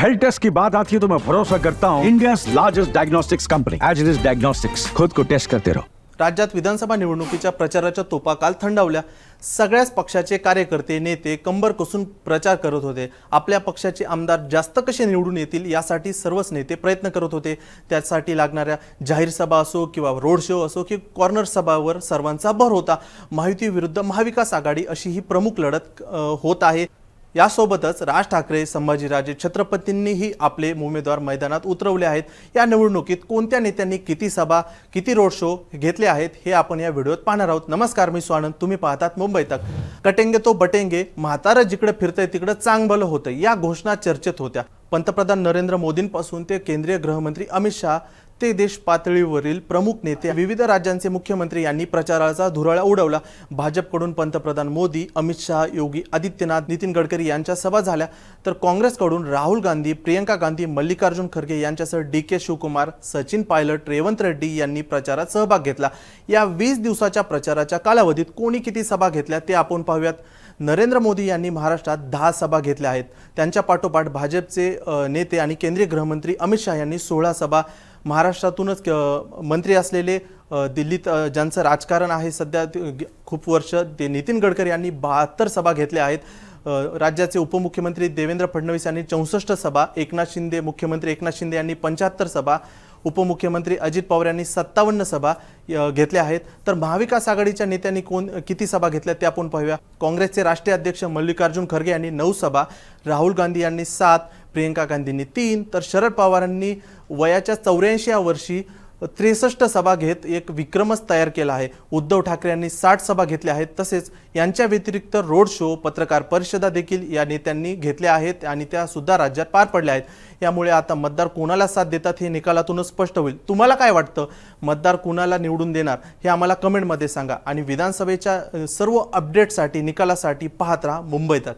Health taste की बात आती है तो मैं भरोसा करता हूँ India largest diagnostics company as it is diagnostics खुद को टेस्ट करते रहो. राज्यात विधानसभा निवडणुकीच्या प्रचाराच्या तोपा काल थंडावल्या. सगळ्याच पक्षाचे कार्यकर्ते नेते कंबर कसून प्रचार करत होते. आपल्या पक्षाचे आमदार जास्त कसे निवडून येतील यासाठी सर्वच नेते प्रयत्न करत होते. त्यासाठी लागणाऱ्या जाहीर सभा असो किंवा रोड शो असो की कॉर्नर सभावर सर्वांचा भर होता. महायुती विरुद्ध महाविकास आघाडी अशी ही प्रमुख लढत अ, होत आहे. यासोबतच राज ठाकरे संभाजीराजे छत्रपतींनीही आपले उमेदवार मैदानात उतरवले आहेत. या निवडणुकीत कोणत्या नेत्यांनी किती सभा किती रोड शो घेतले आहेत हे आपण या व्हिडिओत पाहणार आहोत. नमस्कार मी स्वानंद. तुम्ही पाहतात मुंबई तक. कटेंगे तो बटेंगे म्हातारं जिकडे फिरतंय तिकडं चांगलं होतं या घोषणा चर्चेत होत्या. पंतप्रधान नरेंद्र मोदींपासून ते केंद्रीय गृहमंत्री अमित शहा ते देश पातळीवरील प्रमुख नेते विविध राज्यांचे मुख्यमंत्री यांनी प्रचाराचा धुराळा उडवला. भाजपकडून पंतप्रधान मोदी अमित शहा योगी आदित्यनाथ नितीन गडकरी यांच्या सभा झाल्या. तर काँग्रेसकडून राहुल गांधी प्रियंका गांधी मल्लिकार्जुन खरगे यांच्यासह डी के शिवकुमार सचिन पायलट रेवंत रेड्डी यांनी प्रचारात सहभाग घेतला. या वीस दिवसाच्या प्रचाराच्या कालावधीत कोणी किती सभा घेतल्या ते आपण पाहूयात. नरेंद्र मोदी यांनी महाराष्ट्रात दहा सभा घेतल्या आहेत. त्यांच्या पाठोपाठ भाजपचे नेते आणि केंद्रीय गृहमंत्री अमित शहा यांनी सोळा सभा महाराष्ट्रातूनच मंत्री असलेले दिल्लीत ज्यांचं राजकारण आहे सध्या खूप वर्ष ते नितीन गडकरी यांनी बहात्तर सभा घेतल्या आहेत. राज्याचे उपमुख्यमंत्री देवेंद्र फडणवीस यांनी चौसष्ट सभा एकनाथ शिंदे मुख्यमंत्री एकनाथ शिंदे यांनी पंच्याहत्तर सभा उपमुख्यमंत्री अजित पवार यांनी सत्तावन्न सभा घेतल्या आहेत. तर महाविकास आघाडीच्या नेत्यांनी कोण किती सभा घेतल्या त्या आपण पाहूया. काँग्रेसचे राष्ट्रीय अध्यक्ष मल्लिकार्जुन खरगे यांनी नऊ सभा राहुल गांधी यांनी सात प्रियंका गांधींनी तीन तर शरद पवारांनी वयाच्या चौऱ्याऐंशी वर्षी त्रेसष्ट सभा घेत एक विक्रमच तयार केला आहे. उद्धव ठाकरे यांनी साठ सभा घेतल्या आहेत. तसेच यांच्या व्यतिरिक्त रोड शो पत्रकार परिषदा देखील या नेत्यांनी घेतल्या आहेत आणि त्या सुद्धा राज्यात पार पडल्या आहेत. यामुळे आता मतदार कोणाला साथ देतात हे निकालातूनच स्पष्ट होईल. तुम्हाला काय वाटतं? मतदार कुणाला निवडून देणार? हे आम्हाला कमेंटमध्ये सांगा. आणि विधानसभेच्या सर्व अपडेटसाठी निकालासाठी पाहत राहा. मुंबईतात